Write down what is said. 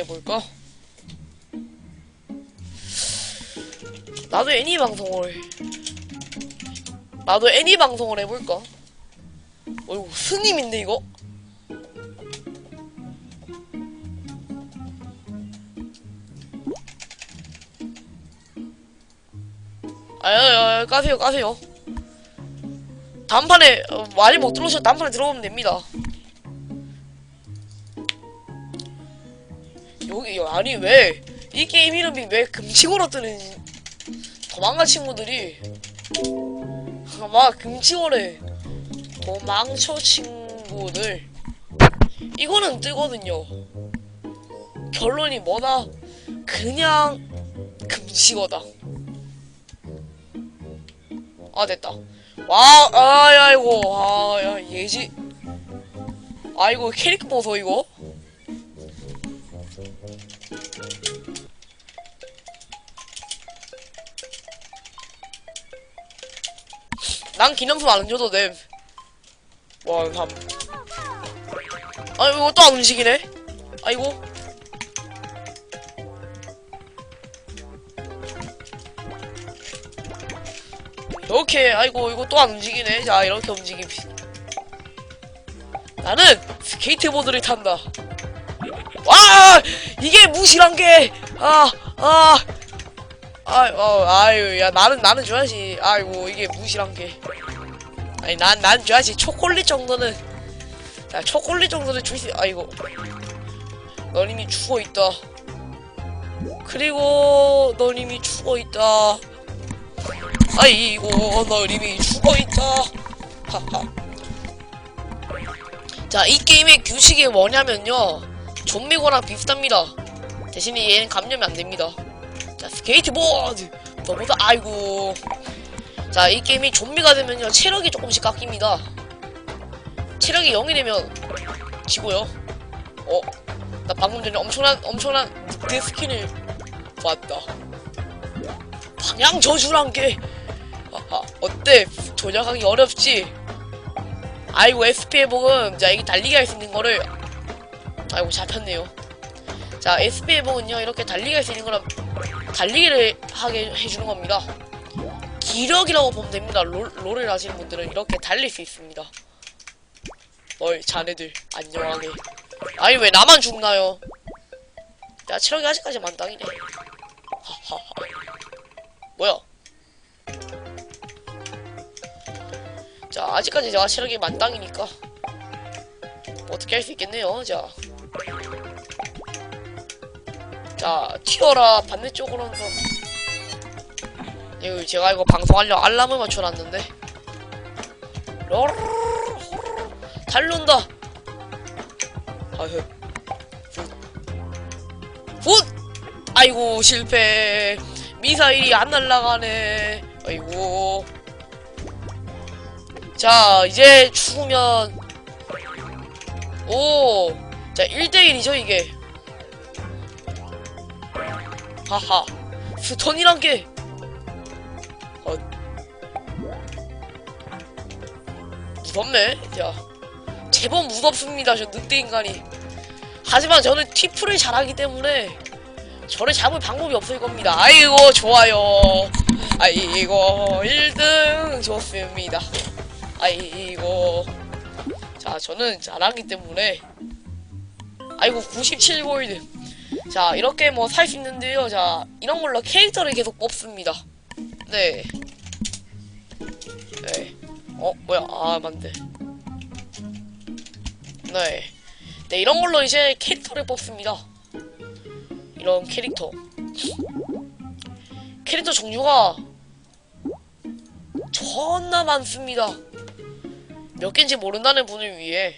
해볼까? 나도 애니 방송을 나도 애니 방송을 해볼까? 어이구 스님인데 이거? 아유 까세요 까세요 단판에 어, 많이 못 들어오셔도 단판에 들어오면 됩니다 여기 여- 아니 왜? 이 게임 이름이 왜 금치고로 뜨는지 도망간 친구들이 막 금치고래 도망쳐 친구들. 이거는 뜨거든요. 결론이 뭐다? 그냥 금치고다. 아 됐다. 와 아이고 아야 예지. 아이고 캐릭터 보소 이거 난 기념품 안 줘도 됨. 원, 삼. 아, 이거 또 안 움직이네? 아이고. 이렇게, 아이고, 이거 또 안 움직이네. 자, 이렇게 움직임. 나는 스케이트보드를 탄다. 와! 이게 무시란 게! 아, 아. 아, 어, 아유, 야, 나는, 나는 줘야지. 아이고, 이게 무시란 게. 아니, 난, 난 줘야지. 초콜릿 정도는. 야, 초콜릿 정도는 줄 수, 아이고. 넌 이미 죽어 있다. 그리고, 넌 이미 죽어 있다. 아이고, 넌 이미 죽어 있다. 자, 이 게임의 규칙이 뭐냐면요. 좀비고랑 비슷합니다. 대신에 얘는 감염이 안 됩니다. 자, 스케이트보드! 너보다, 아이고. 자, 이 게임이 좀비가 되면요, 체력이 조금씩 깎입니다. 체력이 0이 되면 지고요. 어, 나 방금 전에 엄청난, 엄청난 늑대 스킨을 봤다. 방향 저주란 게, 아하, 어때? 조작하기 어렵지? 아이고, SP 회복은, 자, 이게 달리기 할 수 있는 거를, 아이고, 잡혔네요. 자, SP 회복은요, 이렇게 달리기 할 수 있는 거랑 달리기를 하게 해주는 겁니다. 기력이라고 보면 됩니다. 롤, 롤을 하시는 분들은 이렇게 달릴 수 있습니다. 어이, 자네들, 안녕하네. 아니, 왜 나만 죽나요? 야, 체력이 아직까지 만땅이네. 하하하. 뭐야? 자, 아직까지 제가 체력이 만땅이니까. 뭐 어떻게 할 수 있겠네요, 자. 자, 튀어라. 반대쪽으로 서 이거 제가 이거 방송하려고 알람을 맞춰놨는데. 달른다. 아휴. 훗. 훗! 아이고, 실패. 미사일이 안 날아가네. 아이고. 자, 이제 죽으면. 오. 자, 1대1이죠, 이게. 하하. 스톤이란 게. 어. 무섭네 자 제법 무섭습니다 저 늑대 인간이. 하지만 저는 티프를 잘하기 때문에 저를 잡을 방법이 없을 겁니다. 아이고 좋아요. 아이고 1등 좋습니다. 아이고. 자 저는 잘하기 때문에. 아이고 97골드 자 이렇게 뭐 살 수 있는데요. 자 이런 걸로 캐릭터를 계속 뽑습니다. 네. 네. 어 뭐야? 아 맞네. 네. 네 이런 걸로 이제 캐릭터를 뽑습니다. 이런 캐릭터. 캐릭터 종류가 존나 많습니다. 몇 개인지 모른다는 분을 위해